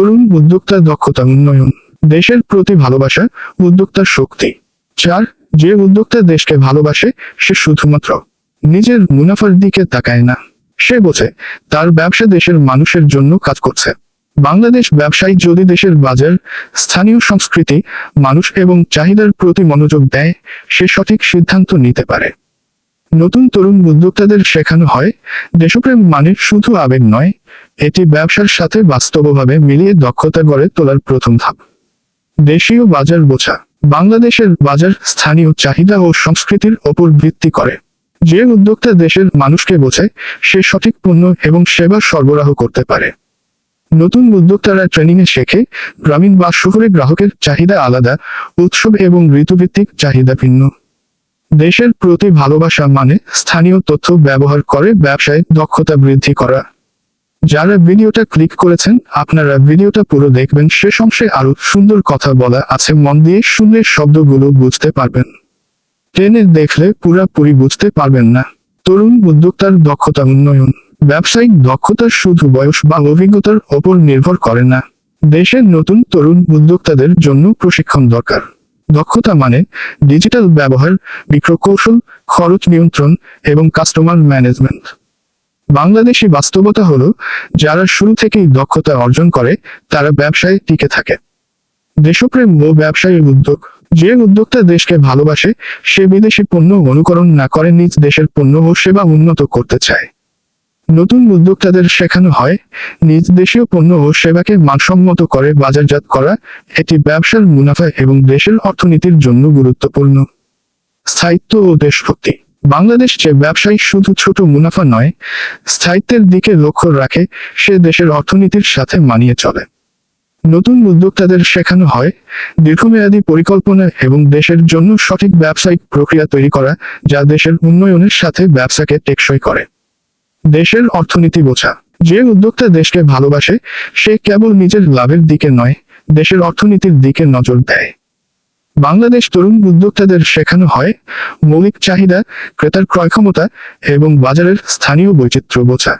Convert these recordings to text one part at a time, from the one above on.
তরুণ উদ্যোক্তা দক্ষতা উন্নয়ন, দেশের প্রতি ভালোবাসা, উদ্যোক্তার শক্তি। চার, যে উদ্যোক্তা দেশকে ভালোবাসে, সে শুধুমাত্র নিজের মুনাফার দিকে তাকায় না। সে বোঝে, তার ব্যবসা দেশের মানুষের জন্য কাজ করছে। বাংলাদেশ ব্যবসায়ী যদি দেশের বাজার, স্থানীয় সংস্কৃতি, মানুষ এবং চাহিদার প্রতি মনোযোগ দেয়, সে সঠিক সিদ্ধান্ত নিতে পারে। নতুন তরুণ উদ্যোক্তাদের শেখানো হয়, দেশপ্রেম মানে শুধু আবেগ নয়, এটি ব্যবসার সাথে বাস্তবভাবে মিলিয়ে দক্ষতা গড়ে তোলার প্রথম ধাপ। দেশীয় বাজার বোঝা, বাংলাদেশের বাজার স্থানীয় চাহিদা ও সংস্কৃতির ওপর ভিত্তি করে। যে উদ্যোক্তা দেশের মানুষকে বোঝে সে সঠিক পণ্য এবং সেবা সরবরাহ করতে পারে। নতুন উদ্যোক্তারা ট্রেনিং এ শেখে, গ্রামীণ বা শহরে গ্রাহকের চাহিদা আলাদা, উৎসব এবং ঋতুভিত্তিক চাহিদা ভিন্ন। দেশের প্রতি ভালোবাসা মানে স্থানীয় তথ্য ব্যবহার করে ব্যবসায় দক্ষতা বৃদ্ধি করা। যারা ভিডিওটা ক্লিক করেছেন, আপনারা ভিডিওটা পুরো দেখবেন শেষ অংশে আরও সুন্দর কথা বলা আছে, মন দিয়ে শুনলে শব্দগুলো বুঝতে পারবেন। ট্রেনে দেখলে পুরাপুরি বুঝতে পারবেন না। তরুণ উদ্যোক্তার দক্ষতা উন্নয়ন। ব্যবসায়িক দক্ষতা শুধু বয়স বা অভিজ্ঞতার ওপর নির্ভর করে না। দেশের নতুন তরুণ উদ্যোক্তাদের জন্য প্রশিক্ষণ দরকার। দক্ষতা মানে ডিজিটাল ব্যবহার, বিক্রয়কৌশল, খরচ নিয়ন্ত্রণ এবং কাস্টমার ম্যানেজমেন্ট। বাংলাদেশি বাস্তবতা হলো, যারা শুরু থেকেই দক্ষতা অর্জন করে, তারা ব্যবসায় টিকে থাকে। দেশপ্রেম ও ব্যবসায়ী উদ্যোগ। যে উদ্যোক্তা দেশকে ভালোবাসে, সে বিদেশি পণ্য অনুকরণ না করে নিজ দেশের পণ্য ও সেবা উন্নত করতে চায়। নতুন উদ্যোক্তাদের শেখানো হয়, নিজ দেশীয় পণ্য ও সেবাকে মানসম্মত করে বাজারজাত করা এটি ব্যবসার মুনাফা এবং দেশের অর্থনীতির জন্য গুরুত্বপূর্ণ। স্থায়িত্ব ও দেশভক্তি। বাংলাদেশ যে ব্যবসায়ী শুধু ছোট মুনাফা নয়, স্থায়িত্বের দিকে লক্ষ্য রাখে, সে দেশের অর্থনীতির সাথে মানিয়ে চলে। নতুন উদ্যোক্তাদের শেখানো হয়, দীর্ঘমেয়াদী পরিকল্পনা এবং দেশের জন্য সঠিক ব্যবসায়িক প্রক্রিয়া তৈরি করা, যা দেশের উন্নয়নের সাথে ব্যবসাকে টেকসই করে। দেশের অর্থনীতি বোঝা। যে উদ্যোক্তা দেশকে ভালোবাসে, সে কেবল নিজের লাভের দিকে নয়, দেশের অর্থনীতির দিকে নজর দেয়। বাংলাদেশ তরুণ উদ্যোক্তাদের শেখানো হয়, মৌলিক চাহিদা, ক্রেতার ক্রয় ক্ষমতা এবং বাজারের স্থানীয় বৈচিত্র্য বোঝা।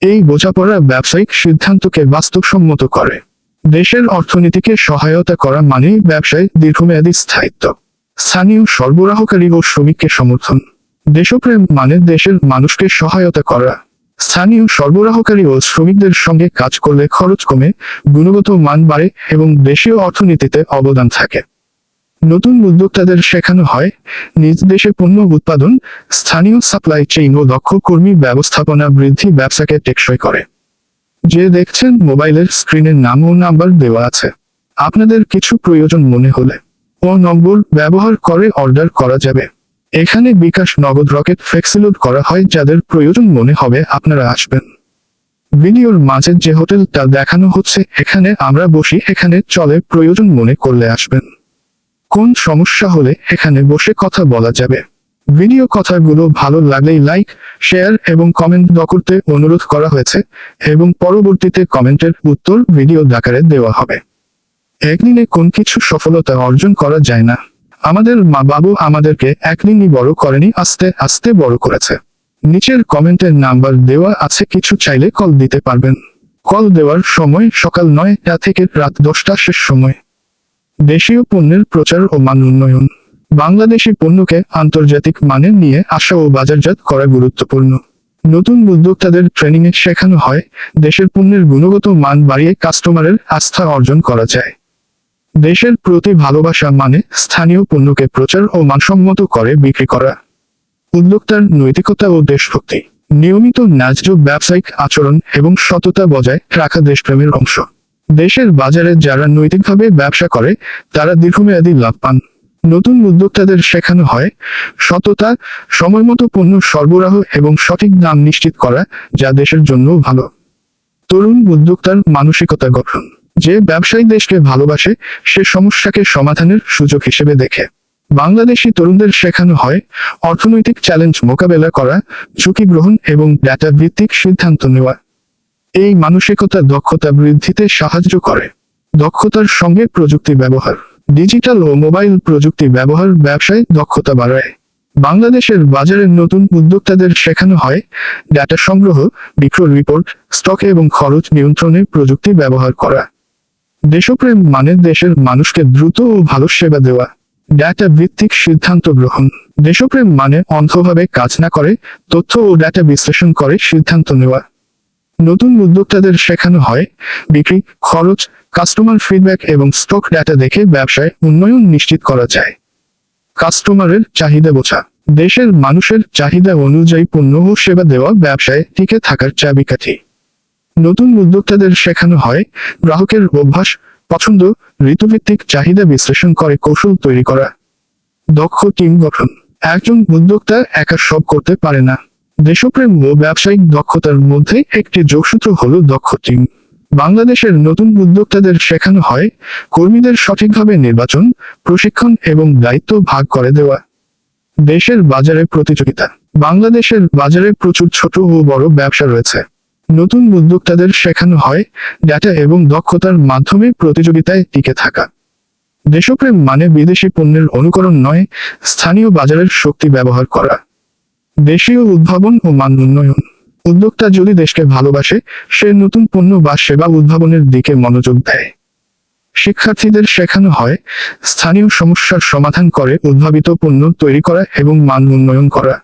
এই বোঝাপড়া ব্যবসায়িক সিদ্ধান্তকে বাস্তবসম্মত করে। দেশের অর্থনীতিকে সহায়তা করা মানেই ব্যবসায় দীর্ঘমেয়াদী স্থায়িত্ব। স্থানীয় সরবরাহকারী ও শ্রমিককে সমর্থন। দেশপ্রেম মানে দেশের মানুষকে সহায়তা করা। স্থানীয় সরবরাহকারী ও শ্রমিকদের সঙ্গে কাজ করলে খরচ কমে, গুণগত মান বাড়ে এবং দেশীয় অর্থনীতিতে অবদান থাকে। নতুন উদ্যোক্তাদের শেখানো হয়, নিজ দেশে পণ্য উৎপাদন, স্থানীয় সাপ্লাই চেইন ও দক্ষ কর্মী ব্যবস্থাপনা বৃদ্ধি ব্যবসাকে টেকসই করে। যে দেখছেন মোবাইলের স্ক্রিনের নাম ও নাম্বার দেওয়া আছে। আপনাদের কিছু প্রয়োজন মনে হলে ও নম্বর ব্যবহার করে অর্ডার করা যাবে। এখানে বিকাশ নগদ রকেট ফ্লেক্সিলোড করা হয় যাদের প্রয়োজন মনে হবে আপনারা আসবেন। ভিডিওর মাঝে যে হোটেলটা দেখানো হচ্ছে, এখানে আমরা বসি, এখানে চলে প্রয়োজন মনে করলে আসবেন। কোন সমস্যা হলে এখানে বসে কথা বলা যাবে। ভিডিও কথাগুলো ভালো লাগলেই লাইক, শেয়ার এবং কমেন্ট দ করতে অনুরোধ করা হয়েছে এবং পরবর্তীতে কমেন্টের উত্তর ভিডিও আকারে দেওয়া হবে। একদিনে কোন কিছু সফলতা অর্জন করা যায় না। আমাদের মা বাবু আমাদেরকে একদিনই বড় করেনি, আস্তে আস্তে বড় করেছে। নিচের কমেন্টের নাম্বার দেওয়া আছে, কিছু চাইলে কল দিতে পারবেন। কল দেওয়ার সময় সকাল নয়টা থেকে রাত দশটা শেষ সময়। দেশীয় পণ্যের প্রচার ও মান উন্নয়ন। বাংলাদেশি পণ্যকে আন্তর্জাতিক মানের নিয়ে আসা ও বাজারজাত করা গুরুত্বপূর্ণ। নতুন উদ্যোক্তাদের ট্রেনিংয়ে শেখানো হয়, দেশের পণ্যের গুণগত মান বাড়িয়ে কাস্টমারের আস্থা অর্জন করা যায়। দেশের প্রতি ভালোবাসা মানে স্থানীয় পণ্যকে প্রচার ও মানসম্মত করে বিক্রি করা। উদ্যোক্তার নৈতিকতা ও দেশভক্তি, নিয়মিত ন্যায্য ব্যবসায়িক আচরণ এবং সততা বজায় রাখা দেশপ্রেমের অংশ। দেশের বাজারে যারা নৈতিকভাবে ব্যবসা করে, তারা দীর্ঘমেয়াদী লাভ পান। নতুন উদ্যোক্তাদের শেখানো হয় সততা, সময়মতো পণ্য সরবরাহ এবং সঠিক দাম নিশ্চিত করা, যা দেশের জন্য ভালো। তরুণ উদ্যোক্তার মানসিকতা গঠন। যে ব্যবসায়ী দেশকে ভালোবাসে, সে সমস্যাকে সমাধানের সুযোগ হিসেবে দেখে। বাংলাদেশি তরুণদের শেখানো হয় অর্থনৈতিক চ্যালেঞ্জ মোকাবেলা করা, ঝুঁকি গ্রহণ এবং ডেটা ভিত্তিক সিদ্ধান্ত নেওয়া। এই মানসিকতা দক্ষতা বৃদ্ধিতে সাহায্য করে। দক্ষতার সঙ্গে প্রযুক্তি ব্যবহার। ডিজিটাল ও মোবাইল প্রযুক্তি ব্যবহার ব্যবসায় দক্ষতা বাড়ায়। বাংলাদেশের বাজারের নতুন উদ্যোক্তাদের শেখানো হয়, ডাটা সংগ্রহ, বিক্রয় রিপোর্ট, স্টক এবং খরচ নিয়ন্ত্রণে প্রযুক্তি ব্যবহার করা। দেশপ্রেম মানে দেশের মানুষকে দ্রুত ও ভালো সেবা দেওয়া। ডাটা ভিত্তিক সিদ্ধান্ত গ্রহণ। দেশপ্রেম মানে অন্ধভাবে কাজ না করে, তথ্য ও ডাটা বিশ্লেষণ করে সিদ্ধান্ত নেওয়া। নতুন উদ্যোক্তাদের শেখানো হয়, বিক্রি, খরচ, কাস্টমার ফিডব্যাক এবং স্টক ডাটা দেখে ব্যবসায় উন্নয়ন নিশ্চিত করা যায়। কাস্টমারের চাহিদা বোঝা। দেশের মানুষের চাহিদা অনুযায়ী পণ্য ও সেবা দেওয়া ব্যবসায় টিকে থাকার চাবিকাঠি। নতুন উদ্যোক্তাদের শেখানো হয়, গ্রাহকের অভ্যাস, পছন্দ, ঋতুভিত্তিক চাহিদা বিশ্লেষণ করে কৌশল তৈরি করা। দক্ষ টিম গঠন। একজন উদ্যোক্তা একা সব করতে পারে না। দেশপ্রেম ও ব্যবসায়িক দক্ষতার মধ্যে একটি যোগসূত্র হল দক্ষ টিম। বাংলাদেশের নতুন উদ্যোক্তাদের শেখানো হয়, কর্মীদের সঠিকভাবে নির্বাচন, প্রশিক্ষণ এবং দায়িত্ব ভাগ করে দেওয়া। দেশের বাজারে প্রতিযোগিতা। বাংলাদেশের বাজারে প্রচুর ছোট ও বড় ব্যবসা রয়েছে। নতুন উদ্যোক্তাদের শেখানো হয় ডেটা এবং দক্ষতার মাধ্যমে প্রতিযোগিতায় টিকে থাকা। দেশপ্রেম মানে বিদেশি পণ্যের অনুকরণ নয়, স্থানীয় বাজারের শক্তি ব্যবহার করা। দেশীয় উদ্ভাবন ও মান উন্নয়ন। উদ্যোক্তা যদি দেশকে ভালোবাসে, সে নতুন পণ্য বা সেবা উদ্ভাবনের দিকে মনোযোগ দেয়। শিক্ষার্থীদের শেখানো হয়, স্থানীয় সমস্যার সমাধান করে উদ্ভাবিত পণ্য তৈরি করা এবং মান উন্নয়ন করা।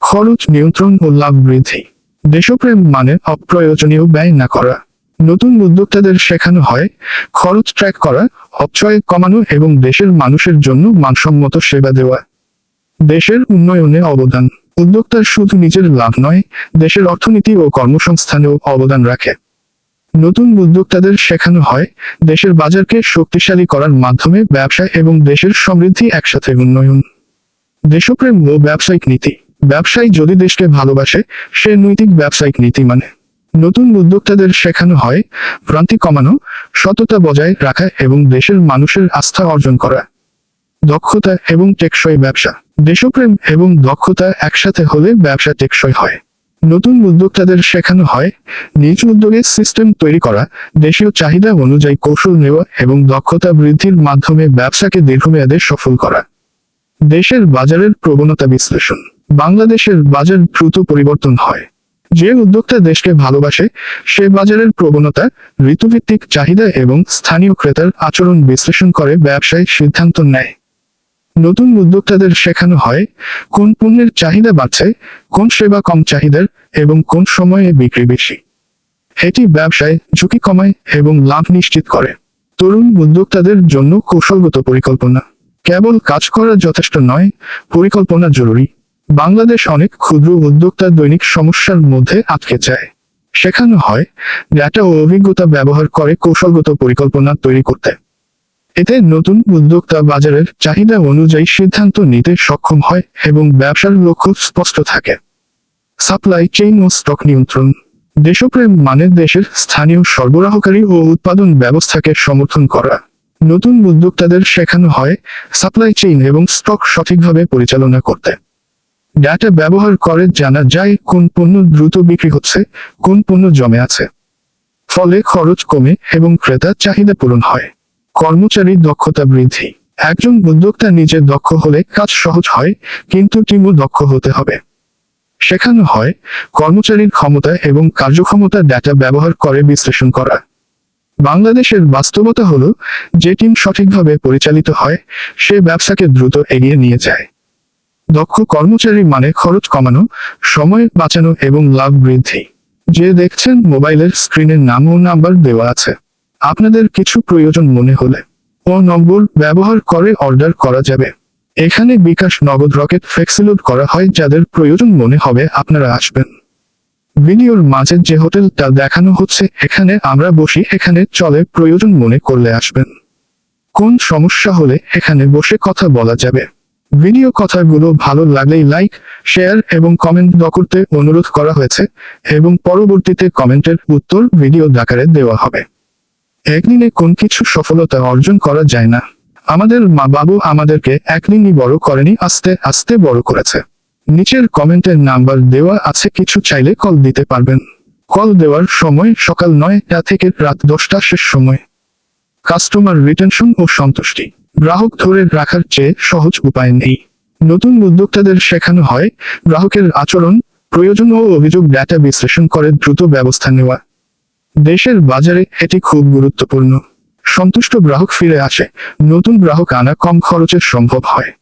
খরচ, নিয়ন্ত্রণ ও লাভ বৃদ্ধি। দেশপ্রেম মানে অপ্রয়োজনীয় ব্যয় না করা। নতুন উদ্যোক্তাদের শেখানো হয়, খরচ ট্র্যাক করা, অপচয় কমানো এবং দেশের মানুষের জন্য মানসম্মত সেবা দেওয়া। দেশের উন্নয়নে অবদান। উদ্যোক্তার শুধু নিজের লাভ নয়, দেশের অর্থনীতি ও কর্মসংস্থানেও অবদান রাখে। নতুন উদ্যোক্তাদের শেখানো হয়, দেশের বাজারকে শক্তিশালী করার মাধ্যমে ব্যবসা এবং দেশের সমৃদ্ধি একসাথে উন্নয়ন। দেশপ্রেম ও ব্যবসায়িক নীতি। ব্যবসায়ী যদি দেশকে ভালোবাসে, সে নৈতিক ব্যবসায়িক নীতি মানে। নতুন উদ্যোক্তাদের শেখানো হয়, ভ্রান্তি কমানো, সততা বজায় রাখা এবং দেশের মানুষের আস্থা অর্জন করা। দক্ষতা এবং টেকসই ব্যবসা। দেশপ্রেম এবং দক্ষতা একসাথে হলে ব্যবসা টেকসই হয়। নতুন উদ্যোক্তাদের শেখানো হয়, নিজ উদ্যোগে সিস্টেম তৈরি করা, দেশীয় চাহিদা অনুযায়ী কৌশল নেওয়া এবং দক্ষতা বৃদ্ধির মাধ্যমে ব্যবসাকে দীর্ঘমেয়াদে সফল করা। দেশের বাজারের প্রবণতা বিশ্লেষণ। বাংলাদেশের বাজার দ্রুত পরিবর্তন হয়। যে উদ্যোক্তা দেশকে ভালোবাসে, সে বাজারের প্রবণতা, ঋতুভিত্তিক চাহিদা এবং স্থানীয় ক্রেতার আচরণ বিশ্লেষণ করে ব্যবসায় সিদ্ধান্ত নেয়। নতুন উদ্যোক্তাদের শেখানো হয়, কোন পণ্যের চাহিদা বাড়ছে, কোন সেবা কম চাহিদার এবং কোন সময়ে বিক্রি বেশি। এটি ব্যবসায় ঝুঁকি কমায় এবং লাভ নিশ্চিত করে। তরুণ উদ্যোক্তাদের জন্য কৌশলগত পরিকল্পনা। কেবল কাজ করা যথেষ্ট নয়, পরিকল্পনা জরুরি। বাংলাদেশ অনেক ক্ষুদ্র উদ্যোক্তা দৈনিক সমস্যার মধ্যে আটকে যায়। শেখানো হয় ডেটা ও অভিজ্ঞতা ব্যবহার করে কৌশলগত পরিকল্পনা তৈরি করতে। এতে নতুন উদ্যোক্তা বাজারের চাহিদা অনুযায়ী সিদ্ধান্ত নিতে সক্ষম হয় এবং ব্যবসার লক্ষ্য স্পষ্ট থাকে। সাপ্লাই চেইন ও স্টক নিয়ন্ত্রণ। দেশপ্রেম মানে দেশের স্থানীয় সরবরাহকারী ও উৎপাদন ব্যবস্থাকে সমর্থন করা। নতুন উদ্যোক্তাদের শেখানো হয় সাপ্লাই চেইন এবং স্টক সঠিকভাবে পরিচালনা করতে। ডেটা ব্যবহার করে জানা যায় কোন পণ্য দ্রুত বিক্রি হচ্ছে, কোন পণ্য জমে আছে। ফলে খরচ কমে এবং ক্রেতা চাহিদা পূরণ হয়। কর্মচারীর দক্ষতা বৃদ্ধি। একজন উদ্যোক্তা নিজে দক্ষ হলে কাজ সহজ হয়, কিন্তু টিমও দক্ষ হতে হবে। শেখানো হয় কর্মচারীর ক্ষমতা এবং কার্যক্ষমতা ডাটা ব্যবহার করে বিশ্লেষণ করা। বাংলাদেশের বাস্তবতা হলো, যে টিম সঠিকভাবে পরিচালিত হয়, সে ব্যবসাকে দ্রুত এগিয়ে নিয়ে যায়। দক্ষ কর্মচারী মানে খরচ কমানো, সময় বাঁচানো এবং লাভ বৃদ্ধি। যে দেখছেন মোবাইলের স্ক্রিনের নাম ও নাম্বার দেওয়া আছে। আপনাদের কিছু প্রয়োজন মনে হলে ও নম্বর ব্যবহার করে অর্ডার করা যাবে। এখানে বিকাশ নগদ রকেট ফ্লেক্সিলোড করা হয় যাদের প্রয়োজন মনে হবে আপনারা আসবেন। ভিডিওর মাঝে যে হোটেলটা দেখানো হচ্ছে, এখানে আমরা বসি, এখানে চলে প্রয়োজন মনে করলে আসবেন। কোন সমস্যা হলে এখানে বসে কথা বলা যাবে। ভিডিও কথাগুলো ভালো লাগলেই লাইক, শেয়ার এবং কমেন্ট দ করতে অনুরোধ করা হয়েছে এবং পরবর্তীতে কমেন্টের উত্তর ভিডিও আকারে দেওয়া হবে। একদিনে কোন কিছু সফলতা অর্জন করা যায় না। আমাদের মা বাবু আমাদেরকে একদিনই বড় করেনি, আস্তে আস্তে বড় করেছে। নিচের কমেন্টের নাম্বার দেওয়া আছে, কিছু চাইলে কল দিতে পারবেন। কল দেওয়ার সময় সকাল নয়টা থেকে রাত দশটা শেষ সময়। কাস্টমার রিটেনশন ও সন্তুষ্টি। গ্রাহক ধরে রাখার চেয়ে সহজ উপায় নেই। নতুন উদ্যোক্তাদের শেখানো হয়, গ্রাহকের আচরণ, প্রয়োজন ও অভিযোগ ডেটা বিশ্লেষণ করে দ্রুত ব্যবস্থা নেওয়া। দেশের বাজারে এটি খুব গুরুত্বপূর্ণ। সন্তুষ্ট গ্রাহক ফিরে আসে, নতুন গ্রাহক আনা কম খরচে সম্ভব হয়।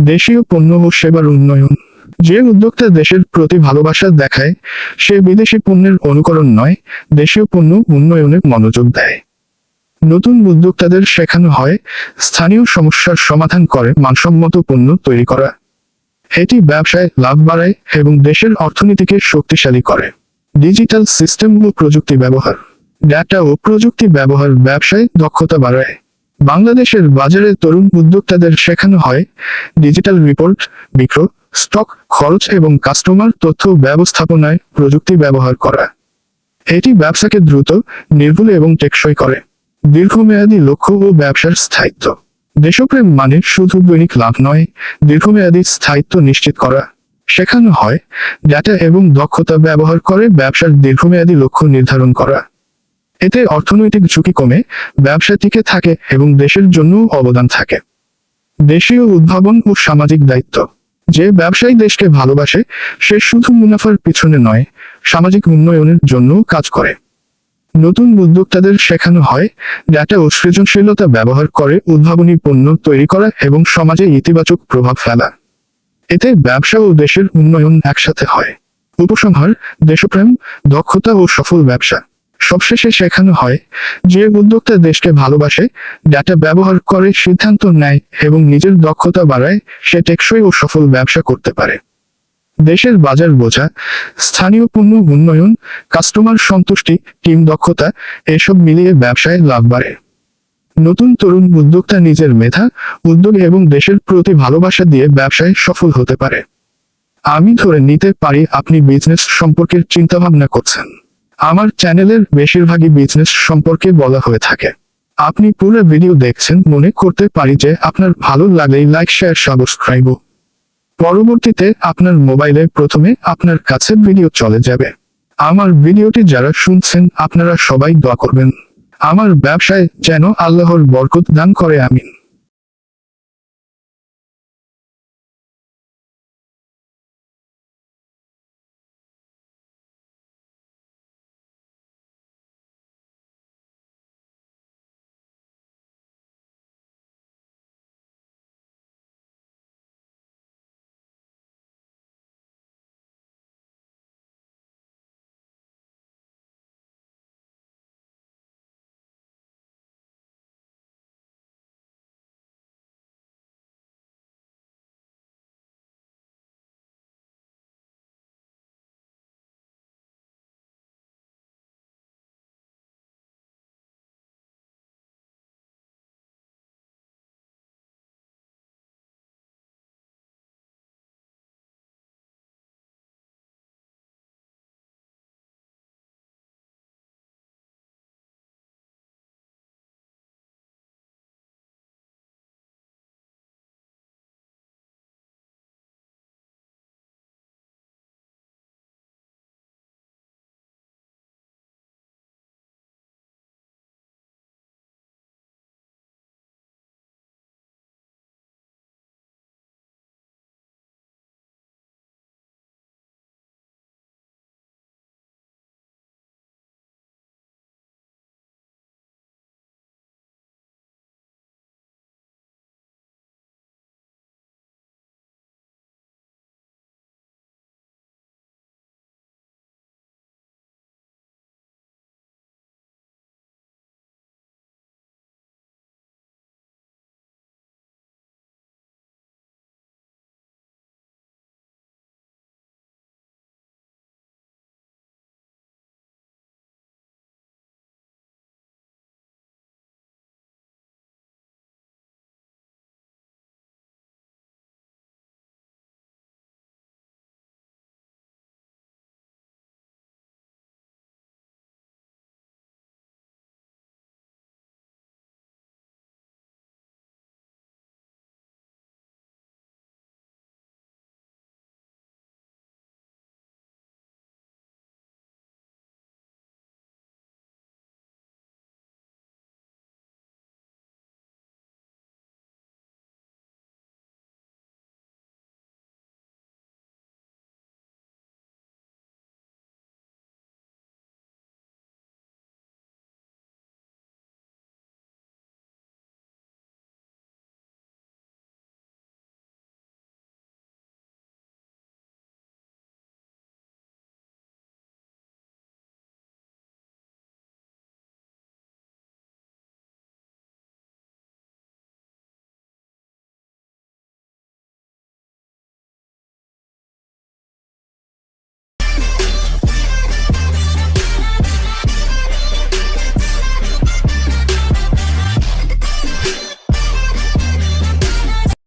দেশীয় পণ্য ও সেবার উন্নয়ন। যে উদ্যোক্তা দেশের প্রতি ভালোবাসা দেখায়, সে বিদেশি পণ্যের অনুকরণ নয়, দেশীয় পণ্য উন্নয়নে মনোযোগ দেয়। নতুন উদ্যোক্তাদের শেখানো হয় স্থানীয় সমস্যার সমাধান করে মানসম্মত পণ্য তৈরি করা। এটি ব্যবসায় লাভ বাড়ায় এবং দেশের অর্থনীতিকে শক্তিশালী করে। ডিজিটাল সিস্টেম ও প্রযুক্তি ব্যবহার। ডাটা ও প্রযুক্তি ব্যবহার ব্যবসায় দক্ষতা বাড়ায়। বাংলাদেশের বাজারে তরুণ উদ্যোক্তাদের শেখানো হয় ডিজিটাল রিপোর্ট বিক্রয় স্টক খরচ এবং কাস্টমার তথ্য ব্যবস্থাপনায় প্রযুক্তি ব্যবহার করা। এটি ব্যবসাকে দ্রুত, নির্ভুল এবং টেকসই করে। দীর্ঘমেয়াদী লক্ষ্য ও ব্যবসার স্থায়িত্ব। দেশপ্রেম মানে শুধু দৈনিক লাভ নয়, দীর্ঘমেয়াদী স্থায়িত্ব নিশ্চিত করা। শেখানো হয় ডাটা এবং দক্ষতা ব্যবহার করে ব্যবসার দীর্ঘমেয়াদী লক্ষ্য নির্ধারণ করা। এতে অর্থনৈতিক ঝুঁকি কমে, ব্যবসা টিকে থাকে এবং দেশের জন্য অবদান থাকে। দেশীয় উদ্ভাবন ও সামাজিক দায়িত্ব। যে ব্যবসায়ী দেশকে ভালোবাসে, সে শুধু মুনাফার পিছনে নয়, সামাজিক উন্নয়নের জন্য কাজ করে। নতুন উদ্যোক্তাদের শেখানো হয় ডাটা ও সৃজনশীলতা ব্যবহার করে উদ্ভাবনী পণ্য তৈরি করা এবং সমাজে ইতিবাচক প্রভাব ফেলা। এতে ব্যবসা ও দেশের উন্নয়ন একসাথে হয়। উপসংহার, দেশপ্রেম, দক্ষতা ও সফল ব্যবসা। সবশেষে শেখানো হয় যে উদ্যোক্তা দেশকে ভালোবাসে ডাটা ব্যবহার করে সিদ্ধান্ত নেয় এবং নিজের দক্ষতা বাড়ায়, সে টেকসই ও সফল ব্যবসা করতে পারে। দেশের বাজার বোঝা, স্থানীয় পণ্য উন্নয়ন কাস্টমার সন্তুষ্টি টিম দক্ষতা, এসব মিলিয়ে ব্যবসায় লাভ বাড়ে। নতুন তরুণ উদ্যোক্তা নিজের মেধা, উদ্যোগ এবং দেশের প্রতি ভালোবাসা দিয়ে ব্যবসায় সফল হতে পারে। আমি ধরে নিতে পারি আপনি বিজনেস সম্পর্কে চিন্তাভাবনা করছেন। আমার চ্যানেলের বেশিরভাগই বিজনেস সম্পর্কে বলা হয়ে থাকে। আপনি পুরো ভিডিও দেখছেন, মনে করতে পারি যে আপনার ভালো লাগলেই লাইক শেয়ার সাবস্ক্রাইব পরবর্তীতে আপনার মোবাইলে প্রথমে আপনার কাছে ভিডিও চলে যাবে। আমার ভিডিওটি যারা শুনছেন, আপনারা সবাই দোয়া করবেন। আমার ব্যবসায় যেন আল্লাহর বরকত দান করে, আমিন।